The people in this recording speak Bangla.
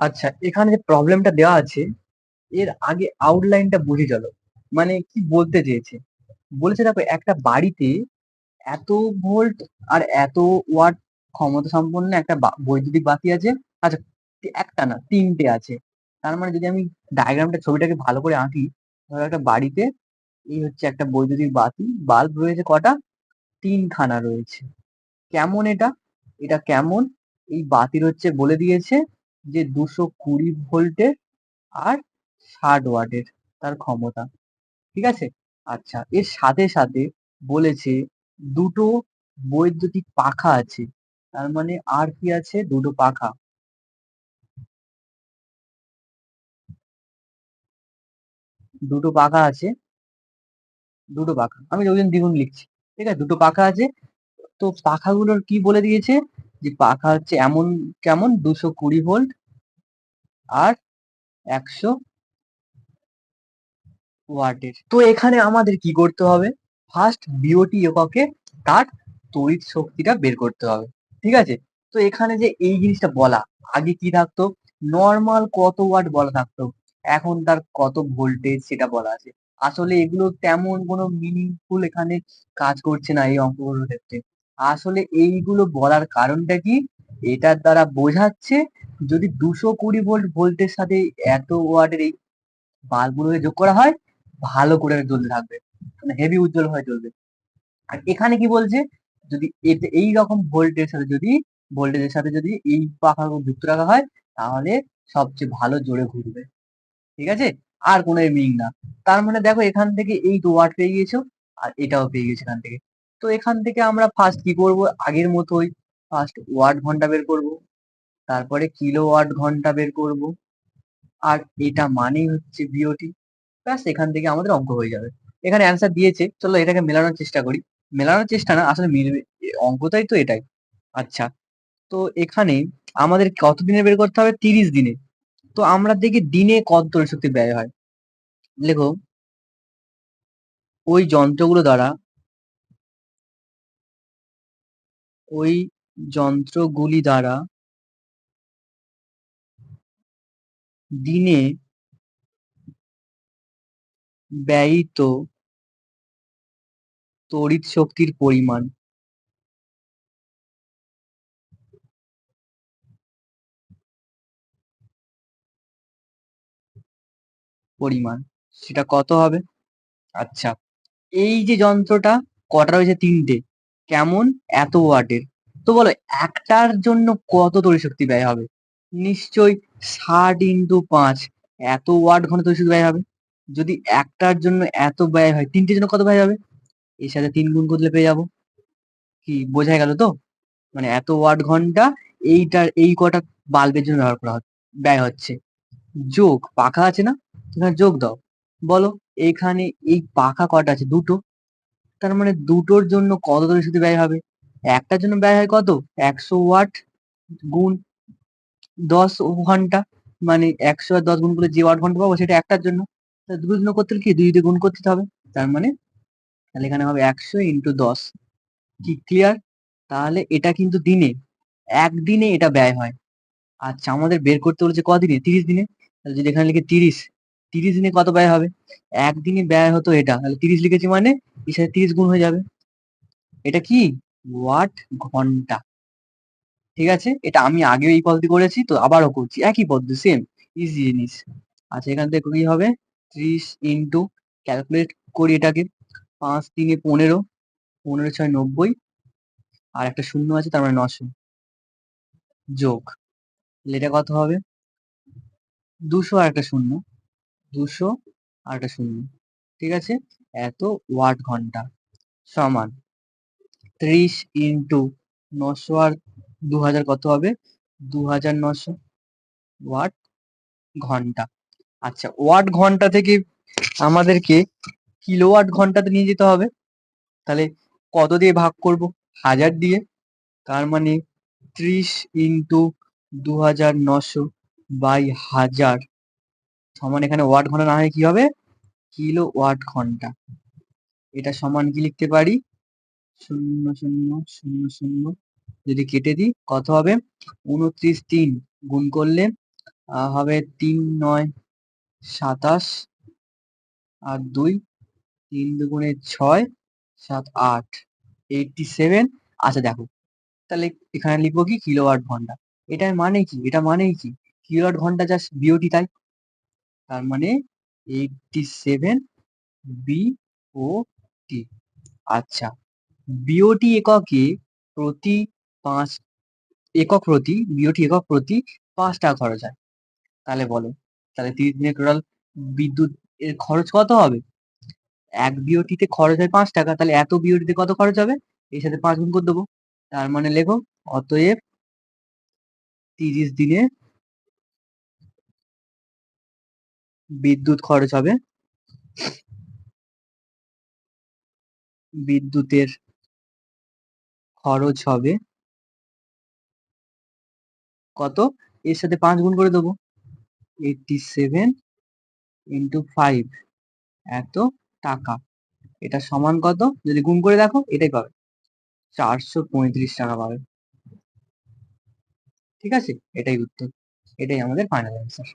আচ্ছা এখানে যে প্রবলেমটা দেওয়া আছে, এর আগে আউটলাইনটা বুঝে চলো। মানে কি বলতে চেয়েছে? বলেছে দেখো, একটা বাড়িতে এত ভোল্ট আর এত ওয়াট ক্ষমতা সম্পন্ন একটা বৈদ্যুতিক বাতি আছে। আচ্ছা একটা না, তিনটে আছে। তার মানে যদি আমি ডায়াগ্রামটা ছবিটাকে ভালো করে আঁকি, ধরো একটা বাড়িতে এই হচ্ছে একটা বৈদ্যুতিক বাতি বাল্ব রয়েছে কটা? তিনখানা রয়েছে। কেমন এটা? এটা কেমন? এই বাতির হচ্ছে বলে দিয়েছে যে দুশো কুড়ি ভোল্টের আর ষাট ওয়াটের তার ক্ষমতা। ঠিক আছে? আচ্ছা এর সাথে সাথে বলেছে দুটো বৈদ্যুতিক পাখা আছে। তার মানে আর কি আছে? দুটো পাখা। দুটো পাখা আছে। দুটো পাখা। আমি ওই দ্বিগুণ লিখছি। ঠিক আছে? দুটো পাখা আছে। তো পাখাগুলোর কি বলে দিয়েছে? যে পাখা হচ্ছে এমন, কেমন? দুশো কুড়ি ভোল্ট আর একশো ওয়াটের। তো এখানে আমাদের কি করতে হবে? ফার্স্ট বিওটি এককে তার তড়িৎ শক্তিটা বের করতে হবে। ঠিক আছে? তো এখানে যে এই জিনিসটা বলা, আগে কি থাকতো? নর্মাল কত ওয়াট বলা থাকতো? এখন তার কত ভোল্টেজ সেটা বলা আছে। আসলে এগুলো তেমন কোনো মিনিংফুল এখানে কাজ করছে না এই অঙ্কগুলোর ক্ষেত্রে। আসলে এইগুলো বলার কারণটা কি? এটার দ্বারা বোঝাচ্ছে যদি দুশো কুড়ি ভোল্ট ভোল্টের সাথে এত ওয়াটের এই বাল্বগুলোকে যোগ করা হয়, ভালো করে জ্বলতে থাকবে। মানে হেভি উজ্জ্বল হয়ে জ্বলবে। আর এখানে কি বলছে? যদি এই রকম ভোল্টের সাথে যদি ভোল্টেজের সাথে যদি এই পাখাগুলো যুক্ত রাখা হয়, তাহলে সবচেয়ে ভালো জোরে ঘুরবে। ঠিক আছে? আর কোনো মিনিং না। তার মানে দেখো, এখান থেকে এই তো ওয়াট পেয়ে গিয়েছো, আর এটাও পেয়ে গেছে এখান থেকে। তো এখান থেকে আমরা ফার্স্ট কি করব? আগের মতোই ফার্স্ট ওয়াট ঘণ্টা বের করব, তারপরে কিলো ওয়াট ঘণ্টা বের করব। আর এটা মানেই হচ্ছে বিওটি ব্যাস, এখান থেকে আমাদের অঙ্ক হয়ে যাবে। এখানে অ্যান্সার দিয়েছে, চলো এটাকে মেলানোর চেষ্টা করি। মেলানোর চেষ্টা না, আসলে মিলবে অঙ্কটাই তো এটাই। আচ্ছা তো এখানে আমাদের কত দিনে বের করতে হবে? তিরিশ দিনে। তো আমরা দেখি দিনে কত শক্তি ব্যয় হয়। লেখো ওই যন্ত্রগুলো দ্বারা, ওই যন্ত্রগুলি দ্বারা দিনে ব্যয়িত তড়িৎ শক্তির পরিমাণ। পরিমাণ, সেটা কত হবে? আচ্ছা এই যে যন্ত্রটা কটা রয়েছে? তিনটে। কেমন? এত ওয়াটের। তো বলো, একটার জন্য কত তড়িৎ শক্তি ব্যয় হবে? নিশ্চয়ই ষাট ইন্টু পাঁচ, এত ওয়াট ঘন তড়িৎ শক্তি ব্যয় হবে। যদি একটার জন্য এত ব্যয় হয়, তিনটের জন্য কত ব্যয় হবে? এর সাথে তিন গুণ করলে পেয়ে যাব। কি বোঝা গেল তো? মানে এত ওয়াট ঘণ্টা এইটার, এই কটা বাল্বের জন্য ব্যবহার করা ব্যয় হচ্ছে। যোগ, পাখা আছে না? এখানে যোগ দাও। বলো, এখানে এই পাখা কটা আছে? দুটো। তার মানে দুটোর জন্য কত তড়িৎ শক্তি ব্যয় হবে? একটার জন্য ব্যয় হয় কত? একশো ওয়াট গুণ দশ ঘণ্টা। মানে একশো আর দশ গুণ করলে যে ওয়াট ঘণ্টা পাবো সেটা একটার জন্য। দুটোর জন্য করতে কি? দুই দিয়ে গুণ করতে হবে। তার মানে তাহলে এখানে হবে একশো ইন্টু দশ। কি ক্লিয়ার তাহলে এটা কিন্তু দিনে, একদিনে এটা ব্যয় হয়। আচ্ছা আমাদের বের করতে বলেছে কদিনে? তিরিশ দিনে। তাহলে যদি এখানে লিখে তিরিশ তিরিশ দিনে কত ব্যয় হবে? একদিনে ব্যয় হতো এটা। তাহলে তিরিশ লিখেছি মানে এর সাথে তিরিশ গুণ হয়ে যাবে। এটা কি? ওয়াট ঘণ্টা। ঠিক আছে? এটা আমি আগেও এই পদ্ধতি করেছি, তো আবারও করছি। একই পদ্ধতি সেম ইজি জিনিস। আচ্ছা এখান থেকে কি হবে? ত্রিশ ইন্টু ক্যালকুলেট করি এটাকে। পাঁচ তিনে পনেরো পনেরো ছয় নব্বই, আর একটা শূন্য আছে, তার মানে নশো। যোগ এটা কত হবে? দুশো আর একটা শূন্য, দুশো আর একটা শূন্য। ঠিক আছে? এত ওয়াট ঘণ্টা। সমান। ত্রিশ ইন্টু নশো আর দু হাজার কত হবে? দু হাজার নশো ওয়াট ঘণ্টা। আচ্ছা ওয়াট ঘণ্টা থেকে আমাদেরকে কিলোওয়াট ঘন্টাতে নিয়ে যেতে হবে। তাহলে কত দিয়ে ভাগ করব? হাজার দিয়ে। তার মানে ত্রিশ ইন্টু দু হাজার নশো বাই হাজার সমান এখানে ওয়াট ঘণ্টা না হয় কি হবে? কিলো ওয়াট ঘণ্টা। এটা সমান কি লিখতে পারি? শূন্য শূন্য শূন্য শূন্য। যদি কেটে দিই, কত হবে? উনত্রিশ তিন। গুণ করলে হবে তিন, নয়, সাতাশ। আর দুই, তিন দুগুণে ছয়, সাত, আট। এইটটি সেভেন আচ্ছা দেখো। তাহলে এখানে লিখব কি? কিলোওয়াট ঘণ্টা। এটার মানে কি? এটা মানে কি? কিলোওয়াট ঘণ্টা জাস্ট বিওটি তাই? তার মানে eighty seven B O T আচ্ছা। বিওটি এককে প্রতি পাঁচ, একক প্রতি, বিওটি একক প্রতি পাঁচ টাকা খরচ হয়। তাহলে বলো, তাহলে তিরিশ দিনের টোটাল বিদ্যুৎ এর খরচ কত হবে? এক বিওটিতে খরচ হয় পাঁচ টাকা, তাহলে এত বিওটিতে কত খরচ হবে? এর সাথে পাঁচ গুণ করে দেবো। তার মানে লেখো, অতএব তিরিশ দিনে বিদ্যুৎ খরচ হবে। বিদ্যুতের খরচ হবে। কত? এর সাথে পাঁচ গুণ করে দেবো। এইটটি সেভেন ইন্টু ফাইভ এত টাকা। এটা সমান কত? যদি গুণ করে দেখো, এটাই পাবে। চারশো পঁয়ত্রিশ টাকা পাবে। ঠিক আছে? এটাই উত্তর। এটাই আমাদের ফাইনাল অ্যান্সার